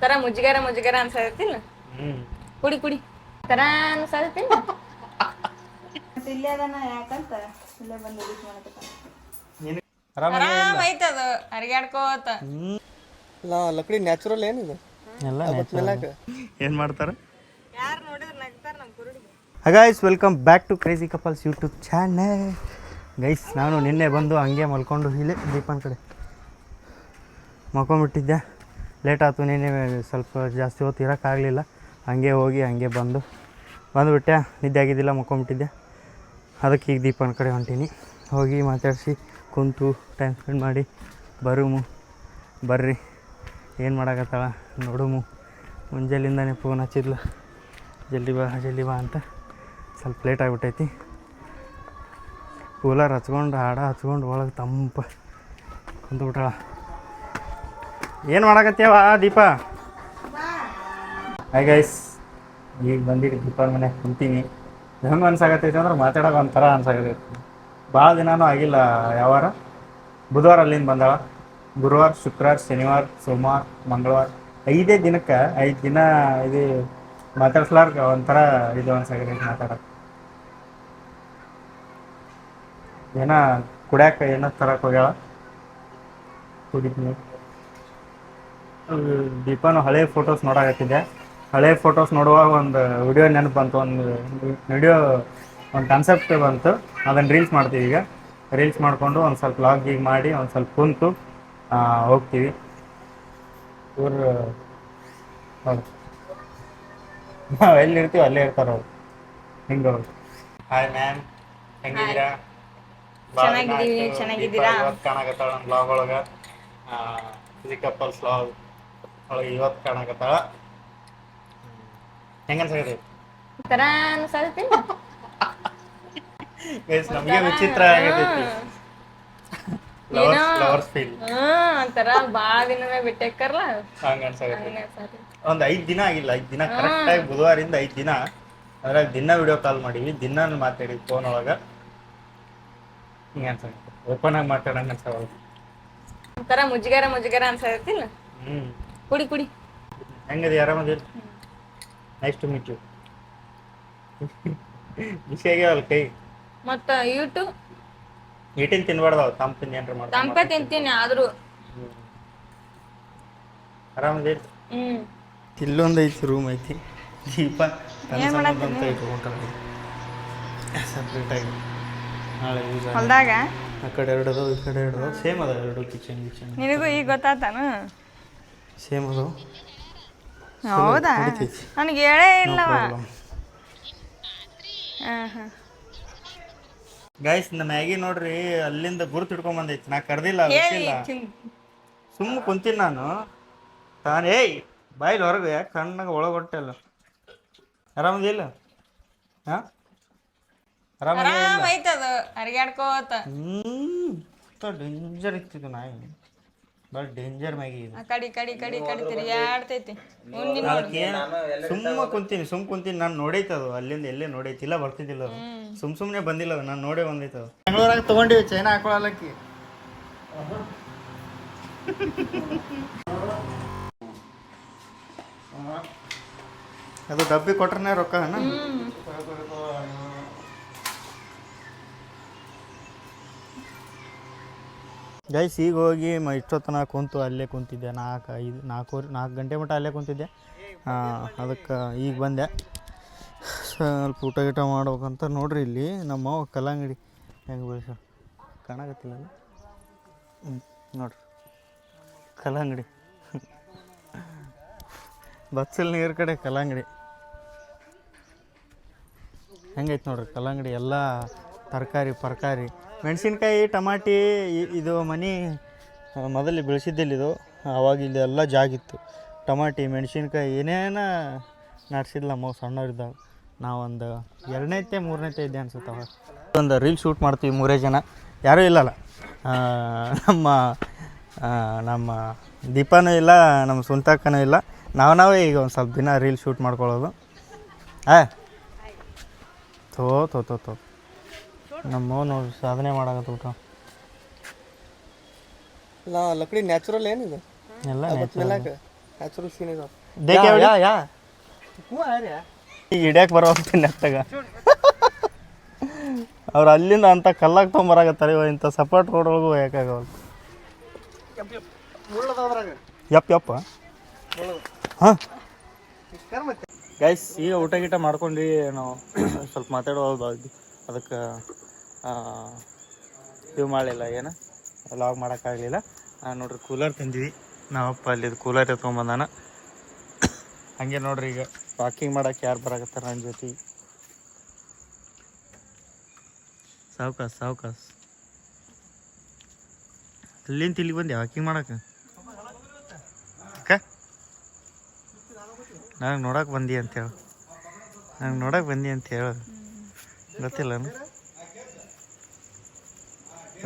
ಒಂಥರ ಮುಜುಗರ ಮುಜುಗರ ಅನ್ಸತ್ತಿಲ್ಲ ಕುಡಿ ಕುಡಿ ತರ ಅನ್ಸತ್ತಿಲ್ಲ ಇಲ್ಲೇ ಅದನ್ನ ಯಾಕಂತ? ಇಲ್ಲೇ ಬಂದು ಎಡಿಟ್ ಮಾಡಕತ್ತಾನ ನೀನು ಆರಾಮ ಐತದ ಅರಿಗಾಡ್ಕೋತ ಲಾ ಲಕಡಿ ನ್ಯಾಚುರಲ್ ಏನಿದೆ ಎಲ್ಲ ನ್ಯಾಚುರಲ್ ಏನು ಮಾಡ್ತಾರೆ? ಯಾರು ನೋಡಿದ್ರೆ ನಗ್ತಾರ ನಮ್ಮ ಕುರುಡಿ ಹಗಾಯ್ಸ್ welcome back to crazy couples YouTube channel guys ನಾನು ನಿನ್ನೆ ಬಂದು ಹಂಗೆ ಮಲ್ಕೊಂಡು ಇಲ್ಲಿ ದೀಪನ್ ಕಡೆ ಮಲ್ಕೊಂಬಿಟ್ಟಿದ್ದೆ ಲೇಟ್ ಆಯ್ತು ನಿನ್ನೆ ಸ್ವಲ್ಪ ಜಾಸ್ತಿ ಹೊತ್ತು ಇರೋಕ್ಕಾಗಲಿಲ್ಲ. ಹಂಗೆ ಹೋಗಿ, ಹಂಗೆ ಬಂದು. ಬಂದುಬಿಟ್ಟೆ, ನಿದ್ದೆ ಆಗಿದ್ದಿಲ್ಲ ಮಲ್ಕೊಂಬಿಟ್ಟಿದ್ದೆ ಅದಕ್ಕೆ ಈಗ ದೀಪನ ಕಡೆ ಹೊಂಟೀನಿ. ಹೋಗಿ ಮಾತಾಡಿಸಿ, ಕುಂತು ಟೈಮ್ ಸ್ಪೆಂಡ್ ಮಾಡಿ, ಬರುಮು. ಬರ್ರಿ, ಏನು ಮಾಡಾಕತ್ತಾಳ? ನೋಡುಮು. ಮುಂಜಾಲಿಂದನೇ ಫೋನ್ ಹಚ್ಚಿದ್ಲು. ಜಲ್ದಿ ಬಾ ಜಲ್ದಿ ಬಾ ಅಂತ. ಸ್ವಲ್ಪ ಲೇಟ್ ಆಗಿಬಿಟ್ಟೈತಿ. ಕೂಲರ್ ಹಚ್ಕೊಂಡು, ಹಾಡ ಹಚ್ಕೊಂಡು ಒಳಗೆ ತಂಪ ಕುಂತ್ಬಿಟ್ಟಾಳ. ಏನು ಮಾಡಕತ್ತೀವ ದೀಪ? ಹಾಯ್ ಗೈಸ್ ಈಗ ಬಂದಿರಿ ದೀಪ ಮನೆ, ಕುಂತೀನಿ. ಹೆಂಗೆ ಅನ್ಸಾಕತ್ತೈತಿ ಅಂದ್ರೆ ಮಾತಾಡೋಕೆ ಒಂಥರ ಅನ್ಸಾಕತ್ತೈತಿ. ಭಾಳ ದಿನಾನು ಆಗಿಲ್ಲ ಯಾವಾರ? ಬುಧವಾರ ಅಲ್ಲಿಂದ ಬಂದಾಳ. ಗುರುವಾರ, ಶುಕ್ರವಾರ, ಶನಿವಾರ, ಸೋಮವಾರ, ಮಂಗಳವಾರ. ಐದೇ ದಿನಕ್ಕೆ, ಐದು ದಿನ ಇದು ಮಾತಾಡ್ಸ್ಲಾರ್ಕ ಒಂಥರ ಇದು ಅನ್ಸಾಕತ್ತೈತಿ ಮಾತಾಡೋಕೆ. ಏನ ಕುಡ್ಯಾಕ ಏನೋ ತರಕ್ಕೆ ಹೋಗ್ಯಾಳ? ಕುಡಿತೀನಿ. ದೀಪನು ಹಳೆ ಫೋಟೋಸ್ ನೋಡಾಕತ್ತಿದ್ದೆ. ಹಳೆ ಫೋಟೋಸ್ ನೋಡುವಾಗ ಒಂದು ವಿಡಿಯೋ ನೆನಪು ಬಂತು. ಒಂದು ವಿಡಿಯೋ ಒಂದು ಕಾನ್ಸೆಪ್ಟ್ ಬಂತು. ಅದನ್ನು ರೀಲ್ಸ್ ಮಾಡ್ತೀವಿ ಈಗ. ರೀಲ್ಸ್ ಮಾಡಿಕೊಂಡು ಒಂದು ಸ್ವಲ್ಪ ಲಾಗ್ ಗೀಗ್ ಮಾಡಿ ಒಂದು ಸ್ವಲ್ಪ ಕುಂತು ಹೋಗ್ತೀವಿ. ಇವರು ನಾವು ಎಲ್ಲಿ ಇರ್ತೀವಿ ಅಲ್ಲೇ ಇರ್ತಾರೆ ಅವ್ರು. ಹಿಂಗೆ ಅವ್ರು. ಹಾಯ್ ಮ್ಯಾಮ್ ಹೆಂಗಿದ್ದೀರಾ? ಚೆನ್ನಾಗಿದ್ದೀವಿ, ಚೆನ್ನಾಗಿದ್ದೀರಾ? ಇವತ್ತು ಕಾಣಕತ್ತಾಳ ನಮ್ಮ ಬ್ಲಾಗ್ ಒಳಗೆ. ಫಿಸಿಕಪ್ಪಲ್ಸ್ ಬ್ಲಾಗ್ ಒಳಗೆ ಇವತ್ತು ಕಾಣಕತ್ತಾಳ ಹೆಂಗ ಅನ್ಸಕತ್ತೈತಿ ತರ ಅನ್ಸತ್ತಿಲ್ಲ ಗೈಸ್ ನಮಗೆ ವಿಚಿತ್ರ ಆಗತೈತಿ ಲವರ್ಸ್ ಲವರ್ಸ್ ಫೀಲ್ ಒಂಥರ ಬಾಳ ದಿನವೇ ಬಿಟ್ಟೇಕರ್ಲ ಹಂಗ ಅನ್ಸಕತ್ತೈತಿ ಒಂದ್ ಐದ್ ದಿನ ಆಗಿಲ್ಲ ಐದ್ ದಿನ ಕರೆಕ್ಟ್ ಆಗಿ ಬುಧವಾರಿಂದ ಐದ್ ದಿನ ಅದ್ರಾಗ ದಿನ ವಿಡಿಯೋ ಕಾಲ್ ಮಾಡೀವಿ ದಿನ ಮಾತಾಡಿ ಫೋನ್ ಒಳಗ. ಹಿಂಗ ಅನ್ಸಕತ್ತೈತಿ ಓಪನ್ ಆಗಿ ಮಾತಾಡಂಗ ಅನ್ಸವಲ್ಲ ಒಂಥರ ಮುಜ್ಜಿಗಾರ ಮುಜ್ಜಿಗಾರ ಅನ್ಸಕತ್ತಿಲ್ಲ? ಹ್ಮ್. ಕುಡಿ ಕುಡಿ. ಹೆಂಗದಿ ಆರಾಮದಿರಿ ನೈಸ್ ಟು ಮೀಟ್ ಯು ಬಿಸಿ ಆಗ್ಯಾವಲ್ಲ ಕೈ. ಮತ್ತ ತಿನ್ಬಾರ್ದು ಅವ್ರು ತಂಪ ತಿನ್ ಏನ್ರ ಮಾಡ್ತಾರೆ ತಂಪ ತಿಂತೀನಿ ಆದ್ರೂ. ಆರಾಮದಿರಿ ಹ್ಮ್. ಇಲ್ಲೊಂದು ಐತಿ ರೂಮ್ ಐತಿ. ದೀಪ ಅಂತ ಇಟ್ಕೊಂಡ್ರಿ ಸಪ್ರೇಟ್ ಆಗಿ ನಾಳೆ ಯೂಸ್ ಹೊಲ್ದಾಗ? ಆ ಕಡೆ ಎರಡು ಅದಾವ ಈ ಕಡೆ ಎರಡು ಅದಾವ. ಸೇಮ್ ಅದಾವ ಎರಡು ಕಿಚನ್ ಕಿಚನ್ ನಿನಗೂ ಈಗ ಗೊತ್ತಾತಾನು? ಸೇಮ್ ಅದು. ಹೌದಾ? ನನಗೆ ಹೇಳೇ ಇಲ್ಲವ? ಗೈಸ್ ನಮ್ಮ ಮ್ಯಾಗಿ ನೋಡ್ರಿ ಅಲ್ಲಿಂದ ಗುರುತು ಹಿಡ್ಕೊಂಡ್ ಬಂದೈತಿ. ನಾ ಕರ್ದಿಲ್ಲ ಸುಮ್ಮ ಕುಂತೀನಿ ನಾನು. ತಾನು ಏಯ್ ಬಾಯಿಲ್ ಹೊರಗೆ ಕಣ್ಣಾಗ ಒಳಗೊಟ್ಟಲ್ಲ ಆರಾಮದಿಲ್ಲ ಹಾಂ? ಆರಾಮ ಅದು. ಅರಿಗಾಡ್ಕೋತ ಹ್ಮ್ ಡೇಂಜರ್ ಇತ್ತಿದ್ದು ನಾಯಿ. ಭಾಳ ಡೇಂಜರ್ ಮ್ಯಾಗಿ ಇದು. ಆ ಕಡಿ ಕಡಿ ಕಡಿ ಕಡಿ ತಿರುಗಾಡ್ತೈತಿ ಮುಂದಿನ ಸುಮ್ಮ ಕುಂತೀನಿ ಸುಮ್ ಕುಂತೀನಿ. ನಾನು ನೋಡೈತೆ ಅದು. ಅಲ್ಲಿಂದ ಎಲ್ಲೇ ನೋಡೈತಿ. ಇಲ್ಲ ಬರ್ತಿದ್ದಿಲ್ಲ ಅದು. ಸುಮ್ ಸುಮ್ಮನೆ ಬಂದಿಲ್ಲ ಅದು. ನಾನು ನೋಡೇ ಬಂದೈತೆ ಅದು. ಬೆಂಗಳೂರಾಗ ತೊಗೊಂಡಿವಿ ಚೈನಾ ಹಾಕೊಳಲ್ಲಕ್ಕಿ ಅದು ಡಬ್ಬಿ ಕೊಟ್ರನೇ ರೊಕ್ಕ ಅಣ್ಣ? ಗೈಸ್ ಈಗ ಹೋಗಿ ಮ ಇಷ್ಟೊತ್ತನ ಕುಂತು ಅಲ್ಲೇ ಕುಂತಿದ್ದೆ. ನಾಲ್ಕು ಐದು, ನಾಲ್ಕು ನಾಲ್ಕು ಗಂಟೆ ಮಟ್ಟ ಅಲ್ಲೇ ಕುಂತಿದ್ದೆ. ಅದಕ್ಕೆ ಈಗ ಬಂದೆ. ಸ್ವಲ್ಪ ಊಟ ಗೀಟ ಮಾಡ್ಬೇಕಂತ ನೋಡ್ರಿ ಇಲ್ಲಿ ನಮ್ಮ ಕಲ್ಲಂಗಡಿ. ಹೆಂಗೆ ಬೆಳೆಸ ಕಾಣಕತ್ತಿಲ್ಲ ಹ್ಞೂ ನೋಡ್ರಿ. ಕಲ್ಲಂಗಡಿ. ಬಚ್ಚಲ್ ನೀರು ಕಡೆ ಕಲ್ಲಂಗಡಿ. ಹೆಂಗೈತೆ ನೋಡ್ರಿ ಕಲ್ಲಂಗಡಿ ಎಲ್ಲ ತರಕಾರಿ, ಪರಕಾರಿ. ಮೆಣಸಿನ್ಕಾಯಿ, ಟಮಾಟಿ ಇದು ಮನೆ ಮೊದಲು ಬೆಳೆಸಿದ್ದಿಲ್ಲ ಇದು ಆವಾಗ ಇಲ್ಲಿ ಎಲ್ಲ ಜಾಗಿತ್ತು ಟಮಾಟಿ, ಮೆಣಸಿನ್ಕಾಯಿ ಏನೇನ ನಡೆಸಿದ್ಲ ಮೋ ಸಣ್ಣವರಿದ್ದಾಗ. ನಾವೊಂದು ಎರಡನೇತೆ ಮೂರನೇತೆ ಇದ್ದೆ ಅನ್ಸುತ್ತೆ ಒಂದು ರೀಲ್ ಶೂಟ್ ಮಾಡ್ತೀವಿ ಮೂರೇ ಜನ. ಯಾರೂ ಇಲ್ಲಲ್ಲ. ನಮ್ಮ ನಮ್ಮ ದೀಪನೂ ಇಲ್ಲ, ನಮ್ಮ ಸುಂತಕ್ಕನೂ ಇಲ್ಲ. ನಾವು ನಾವೇ ಈಗ ಒಂದು ಸ್ವಲ್ಪ ದಿನ ರೀಲ್ ಶೂಟ್ ಮಾಡ್ಕೊಳ್ಳೋದು. ಆ. ತೋ ತೋ ತೋ ಥೋ ನಮ್ಮ ನೋಡ್ರಿ ಸಾಧನೆ ಮಾಡಾಕತ್ತ ಲಾ ಲಕಡಿ ನ್ಯಾಚುರಲ್ ಏನಿದೆ? ಎಲ್ಲ ಮೇಲಾಕ ನ್ಯಾಚುರಲ್ ಸೀನ್ ಇದೆ. ದೇಖ್ಯಾ ಯಾ ಯಾ ಈಗ ಹಿಡ್ಯಾಕ್ ಬರೋಗ್ತೀನಿ ನೆತ್ತಾಗ. ಅವ್ರು ಅಲ್ಲಿಂದ ಅಂತ ಕಲ್ಲಾಗ ತೊಗೊಂಬರಾಕತ್ತಾರೆ ಇವ ಇಂಥ ಸಪೋರ್ಟ್ ರೋಡ್ ಒಳಗೂ ಯಾಕಾಗವಲ್ಲ ಯಪ್. ಯಪ್ಪ. ಹಾಂ. ಗೈಸ್ ಈಗ ಊಟ ಗೀಟ ಮಾಡ್ಕೊಂಡು ನಾವು ಸ್ವಲ್ಪ ಮಾತಾಡೋದು ಅದಕ್ಕೆ ಇದು ಮಾಡಲಿಲ್ಲ, ಏನು? ಲಾಗ್ ಮಾಡೋಕ್ಕಾಗಲಿಲ್ಲ. ನೋಡ್ರಿ ಕೂಲರ್ ತಂದಿವಿ. ನಾವಪ್ಪ ಅಲ್ಲಿ ಕೂಲರ್ ಎತ್ಕೊಂಬಂದಾನ ಹಂಗೆ ನೋಡ್ರಿ ಈಗ ವಾಕಿಂಗ್ ಮಾಡಕ್ಕೆ ಯಾರು ಬರಾಕತ್ತಾರ ನನ್ನ ಜೊತೆ. ಸಾವ್ಕಾಸ್ ಸಾವ್ಕಾಸ್. ಅಲ್ಲಿಂದ ಇಲ್ಲಿ ಬಂದೆ ವಾಕಿಂಗ್ ಮಾಡಕ್ಕೆ ಅಕ್ಕ? ನನಗೆ ನೋಡಕ್ಕೆ ಬಂದಿ ಅಂತ ಹೇಳು. ನನಗೆ ನೋಡಕ್ಕೆ ಬಂದಿ ಅಂತ ಹೇಳೋದು ಗೊತ್ತಿಲ್ಲ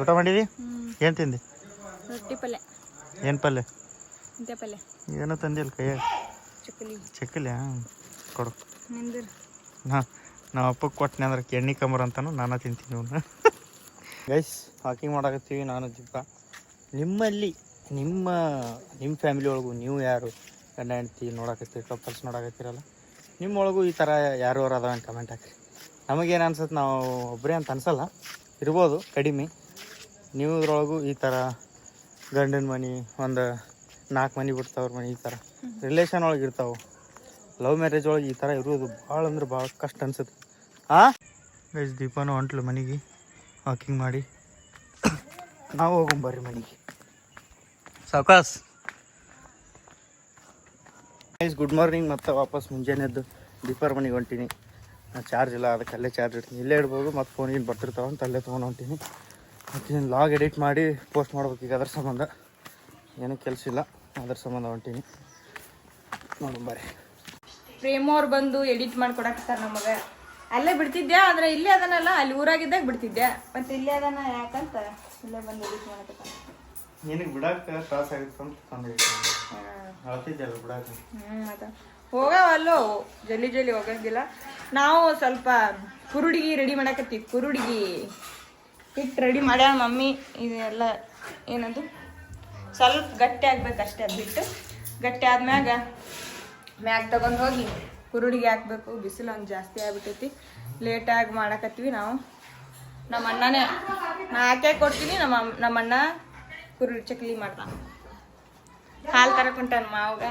ಊಟ ಮಾಡಿದಿ? ಏನು ತಿಂದಿ? ರೊಟ್ಟಿ ಪಲ್ಯ. ಏನು ಪಲ್ಯ? ಏನೋ ತಂದಿಲ್ಲ ಕೈಯಾಗ ಚಕ್ಕಲಿ. ಚಕ್ಕಲಿಯಾ ಕೊಡು. ನಿಂದಿರ್ ನಾ ನಮ್ಮ ಅಪ್ಪಗೆ ಕೊಟ್ಟನೆ ಅಂದ್ರೆ ಎಣ್ಣೆ ಕಂಬರ್ ಅಂತಾನು ನಾನು ತಿಂತೀನಿ ಅವನ್ನ ಗೈಸ್ ವಾಕಿಂಗ್ ಮಾಡಾಕತ್ತೀವಿ ನಾನು ಜಿಪ್ಪ ನಿಮ್ಮಲ್ಲಿ ನಿಮ್ಮ ನಿಮ್ಮ ಫ್ಯಾಮಿಲಿ ಒಳಗೂ ನೀವು ಯಾರು ಗಂಡ ಹೆಂಡ್ತಿ ನೋಡಾಕತ್ತೀರಿ ಕಪಲ್ಸ್ ನೋಡಾಕತ್ತೀರಲ್ಲ ನಿಮ್ಮೊಳಗೂ ಈ ಥರ ಯಾರು ಅವ್ರು ಅದಾವ ಕಮೆಂಟ್ ಹಾಕಿರಿ. ನಮಗೇನು ಅನ್ಸುತ್ತೆ ನಾವು ಒಬ್ಬರೇ ಅಂತ ಅನ್ಸಲ್ಲ ಇರ್ಬೋದು ಕಡಿಮೆ. ನೀವು ಇದ್ರೊಳಗೂ ಈ ಥರ ಗಂಡನ ಮನೆ, ಒಂದು ನಾಲ್ಕು ಮನೆ ಬಿಡ್ತಾವ್ರ ಮನೆ ಈ ಥರ ರಿಲೇಷನ್ ಒಳಗೆ ಇರ್ತಾವೆ. ಲವ್ ಮ್ಯಾರೇಜ್ ಒಳಗೆ ಈ ಥರ ಇರೋದು ಭಾಳ ಅಂದ್ರೆ ಭಾಳ ಕಷ್ಟ ಅನ್ಸುತ್ತೆ. ಆ? ಗೈಸ್ ದೀಪಾನು ಹೊಂಟ್ಲು ಮನೆಗೆ. ವಾಕಿಂಗ್ ಮಾಡಿ. ನಾವು ಹೋಗೊಂಬರ್ರಿ ಮನೆಗೆ. ಸಾವಕಾಸ್. ಗೈಸ್ ಗುಡ್ ಮಾರ್ನಿಂಗ್ ಮತ್ತೆ ವಾಪಸ್ ಮುಂಜಾನೆ ಎದ್ದು ದೀಪಾರ ಮನೆಗೆ ಹೊಂಟೀನಿ. ಚಾರ್ಜ್ ಇಲ್ಲ, ಅದಕ್ಕೆ ಅಲ್ಲೇ ಚಾರ್ಜ್ ಇಡ್ತೀನಿ. ಇಲ್ಲೇ ಇಡ್ಬೋದು ಮತ್ತು ಫೋನಿಗೆ ಬರ್ತಿರ್ತಾವೆ ಅಂತ ಅಲ್ಲೇ ತೊಗೊಂಡು ಹೊಂಟೀನಿ. ಮತ್ತು ಲಾಗ್ ಎಡಿಟ್ ಮಾಡಿ ಪೋಸ್ಟ್ ಮಾಡ್ಬೇಕು ಈಗ ಅದ್ರ ಸಂಬಂಧ. ಏನೂ ಕೆಲಸ ಇಲ್ಲ. ಅದ್ರ ಸಂಬಂಧ ಹೊಂಟೀನಿ. ನೋಡೋಣ ಬರ್ರಿ ಪ್ರೇಮ ಅವ್ರು ಬಂದು ಎಡಿಟ್ ಮಾಡ್ಕೊಡಕ್ತಾರ ನಮಗೆ. ಅಲ್ಲೇ ಬಿಡ್ತಿದ್ದೆ ಆದ್ರೆ ಇಲ್ಲೇ ಅದನಲ್ಲ ಅಲ್ಲಿ ಊರಾಗಿದ್ದಾಗ ಬಿಡ್ತಿದ್ದೆ ಮತ್ತೆ ಇಲ್ಲೇ ಅದನ್ನ ಯಾಕಂತ? ಇಲ್ಲೇ ಬಂದು ಎಡಿಟ್ ಮಾಡಕತ್ತ ನಿನಗೆ ಬಿಡಕ್ಕೆ ತ್ರಾಸ ಆಗುತ್ತೆ ಅಂತ ತಂದೆ ಹೇಳ್ತಿದ್ದೆಲ್ಲ ಬಿಡಕ್ಕೆ ಅದ. ಹೋಗವಲ್ಲೋ? ಜಲ್ಲಿ ಜಲ್ಲಿ ಹೋಗಂಗಿಲ್ಲ. ನಾವು ಸ್ವಲ್ಪ ಕುರುಡಿಗಿ ರೆಡಿ ಮಾಡಕತ್ತೀವಿ ಕುರುಡಿಗಿ. ಹಿಟ್ಟು ರೆಡಿ ಮಾಡ್ಯಾಳ ಮಮ್ಮಿ ಇದೆಲ್ಲ ಏನದು? ಸ್ವಲ್ಪ ಗಟ್ಟಿ ಆಗ್ಬೇಕಷ್ಟೇ ಅದು ಬಿಟ್ಟು. ಗಟ್ಟಿ ಆದ್ಮ್ಯಾಗ ಮ್ಯಾಗ ತಗೊಂಡು ಹೋಗಿ ಕುರುಡಿಗೆ ಹಾಕ್ಬೇಕು. ಬಿಸಿಲು ಒಂದು ಜಾಸ್ತಿ ಆಗ್ಬಿಟ್ಟೈತಿ. ಲೇಟಾಗಿ ಮಾಡಕತ್ತೀವಿ ನಾವು. ನಮ್ಮ ಅಣ್ಣನೇ ನಾ ಹಾಕೇ ಕೊಡ್ತೀನಿ? ನಮ್ಮ ನಮ್ಮ ಅಣ್ಣ ಕುರುಡಿ ಚಕ್ಲಿ ಮಾಡ್ತಾನೆ. ಹಾಲು ತರಕೊಂಟಾನ ಮಾವಾಗ.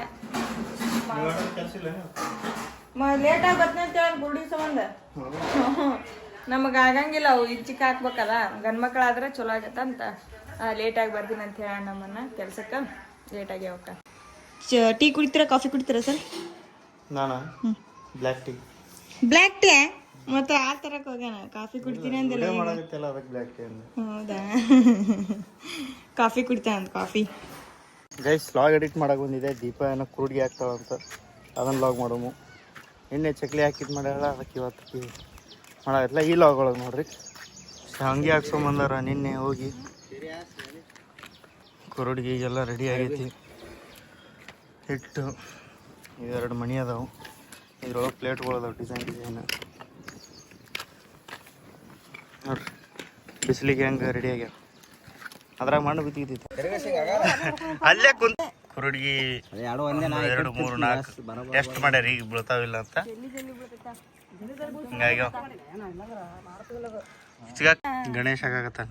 ಲೇಟಾಗಿ ಬರ್ತೀನಿ ಅಂತ ಹೇಳಿ ಗುಡಿ ಸಂಬಂಧ. ನಮಗೆ ಆಗಂಗಿಲ್ಲ ಅವು ಇಚ್ಚಿಕ್ ಹಾಕ್ಬೇಕಲ್ಲ. ಗಂಡ್ ಮಕ್ಳಾದ್ರೆ ಚಲೋ ಆಗತ್ತ ಅಂತ ಲೇಟಾಗಿ ಬರ್ತೀನಿ ಅಂತ ಹೇಳ ನಮ್ಮನ್ನ ಕೆಲ್ಸಕ್ಕೆ. ಲೇಟಾಗಿ ಅವಕ್ಕ ಟೀ ಕುಡಿತೀರಾ ಕಾಫಿ ಕುಡಿತೀರಾ ಸರ್? ನಾನು? ಬ್ಲ್ಯಾಕ್ ಟೀ ಬ್ಲ್ಯಾಕ್ ಟೀ ಮತ್ತೆ ಆ ತರಕ್ಕೆ ಹೋಗ್ಯಾನ? ಕಾಫಿ ಕುಡ್ತೀನಿ ಅಂದಿಲ್ಲ ವಿಡಿಯೋ ಮಾಡಾಕತ್ತಿಲ್ಲ ಅದಕ್ಕೆ ಬ್ಲ್ಯಾಕ್ ಟೀ ಅಂದೆ. ಹೌದಾ? ಕಾಫಿ ಕುಡಿತಾ ಅಂತ ಕಾಫಿ. ಗೈಸ್ ಲಾಗ್ ಎಡಿಟ್ ಮಾಡಕ್ಕೆ ಬಂದಿದೆ ದೀಪ ಏನೋ ಕುರುಡಿಗೆ ಹಾಕ್ತಾಳಂತ. ಅದನ್ನ ಲಾಗ್ ಮಾಡೋಮು. ಎಣ್ಣೆ ಚಕ್ಲಿ ಹಾಕಿದ್ ಮಾಡ್ಯಾಳ ಅದಕ್ಕೆ ಇವತ್ತು ಮಾಡಾಕತ್ತಿಲ್ಲ ಈ ಲಾಗ್ ನೋಡ್ರಿ. ಹಂಗೆ ಹಾಕ್ಸ್ಕೊಂಬಂದಾರ ನಿನ್ನೆ ಹೋಗಿ. ಕುರುಡಿಗೆ ಎಲ್ಲ ರೆಡಿ ಆಗೈತಿ. ಹಿಟ್ಟು ಇವೆರಡು ಮಣಿ ಅದಾವು. ಇದ್ರೊಳಗೆ ಪ್ಲೇಟ್ಗಳು ಅದಾವೆ ಡಿಸೈನ್ ಡಿಸೈನ್ ನೋಡ್ರಿ ಬಿಸಿಲಿಗೆ ಹೆಂಗೆ ರೆಡಿ ಆಗ್ಯಾವ. ಅದ್ರಾಗ ಮಣ್ಣು ಬಿದ್ದಿತ್ತು ಅಲ್ಲೇ ಕುಂತ ಕುರುಡಿಗೆ ಎರಡು ಮೂರು ನಾಲ್ಕು. ಎಷ್ಟು ಮಾಡ್ಯಾರ ಈಗ ಬೀಳ್ತಾವಿಲ್ಲ ಅಂತ. ಹಿಂಗಾಗಿ ಗಣೇಶ ಆಗಾಕತ್ತಾನ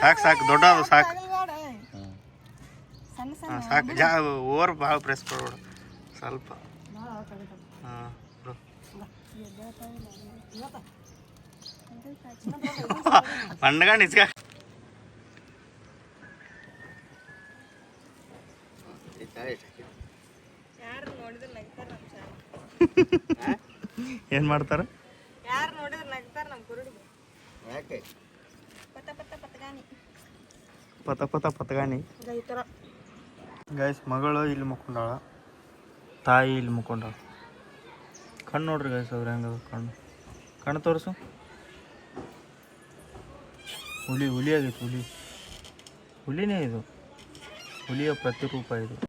ಸಾಕು ಸಾಕು ದೊಡ್ಡ ಅದು ಸಾಕು ಹಾ, ಸಾಕು. ಜಾ ಓರ್ ಭಾಳ ಪ್ರೆಸ್ ಕೊಡ್ಬೇಡ. ಸ್ವಲ್ಪ. ಹಾಂ ಮಣ್ಣಗ ನಿಜ್ಗ ಏನ್ ಮಾಡ್ತಾರ? ಯಾರು ನೋಡಿದ್ರೆ ನಗ್ತಾರ ನಮ್ಮ ಕುರುಡಿಗೆ ಪತ ಪತ ಪತಗಾನಿ ಪತ ಪತ ಪತಗಾನಿ ಈ ಥರ. ಗೈಸ್ ಮಗಳು ಇಲ್ಲಿ ಮುಕ್ಕೊಂಡಾಳ. ತಾಯಿ ಇಲ್ಲಿ ಮುಕ್ಕೊಂಡಾಳ. ಕಣ್ಣು ನೋಡ್ರಿ ಗೈಸ್ ಅವ್ರು ಹೆಂಗದ ಕಣ್ಣು. ಕಣ್ಣು ತೋರಿಸು. ಹುಲಿ ಹುಲಿ ಆಗೈತೆ ಹುಲಿ. ಹುಲಿನೇ ಇದು. ಹುಲಿಯ ಪ್ರತಿರೂಪ ಇದು.